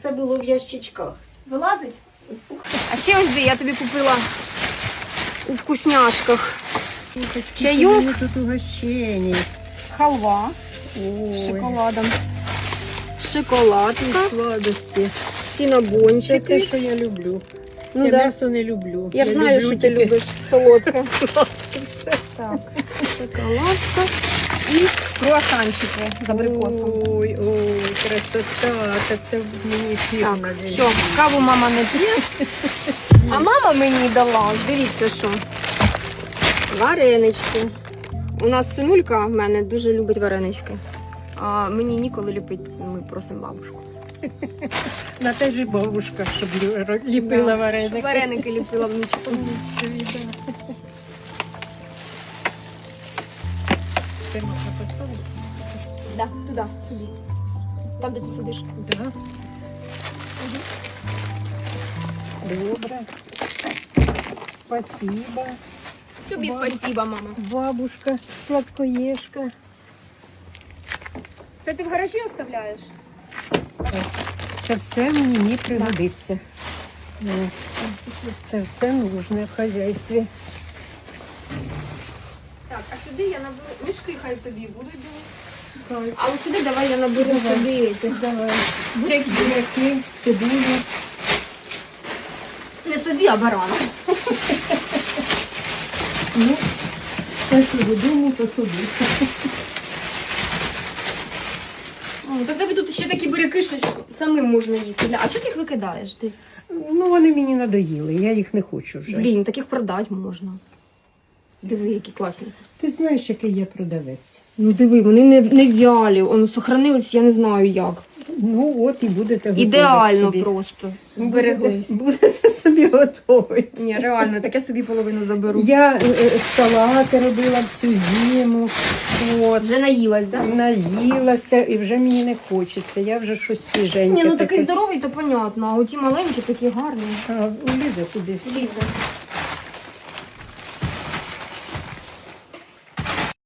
все було в ящичках. Вилазить? А ще ось де я тобі купила у вкусняшках. Чайок. Тут угощення. Халва Ой, з шоколадом. Шоколадка, Сладості. Це сінабончики. те, що я люблю. Ну я да. м'ясо не люблю. Я знаю, люблю що ти тільки любиш солодке. Так, шоколадка і круасанчики з абрикосом. Ой, ой, красота. Та це мені фірма. Так, все, каву мама не п'є. А мама мені дала, дивіться що. Варенички. У нас синулька в мене дуже любить варенички. А мені ніколи ліпити, ми просимо бабушку. На те ж і бабушка, щоб ліпила Да, вареники. щоб Вареники ліпила внучку. Це можна поставити? Да, туди, сюди. Там, де ти сидиш. Да. Добре. Спасибо. Тобі Бабушка. спасіба, мама. Бабушка, сладкоєшка. Це ти в гаражі оставляєш? Це все мені пригодиться. Ну, Це все нужне в хазяйстві. Так, а сюди я наберу. Мішки хай тобі будуть. А от сюди давай я наберу сюди. цих Давай. Буряки. Буряки, цибулю. Не собі, а барану. Ну, все, що додому, то собі. О, Так тебе тут ще такі буряки, що самим можна їсти. Бля, А чого ти їх викидаєш? Ти? Ну, вони мені надоїли, я їх не хочу вже. Блін, таких продати можна. Диви, які класні. Ти знаєш, який я продавець. Ну диви, вони не, не вялі, вони сохранились, я не знаю як. Ну, от і будете готувати Ідеально собі. просто. Збереглись. Будете, будете собі готувати. Ні, реально, так я собі половину заберу. Я е, е, салати робила всю зиму, от, Вже наїлась, так? Да? наїлася і вже мені не хочеться. Я вже щось свіженьке. Ні, ну такий таке. здоровий, то понятно, а оті маленькі такі гарні. А, влізе туди всі. Ліза.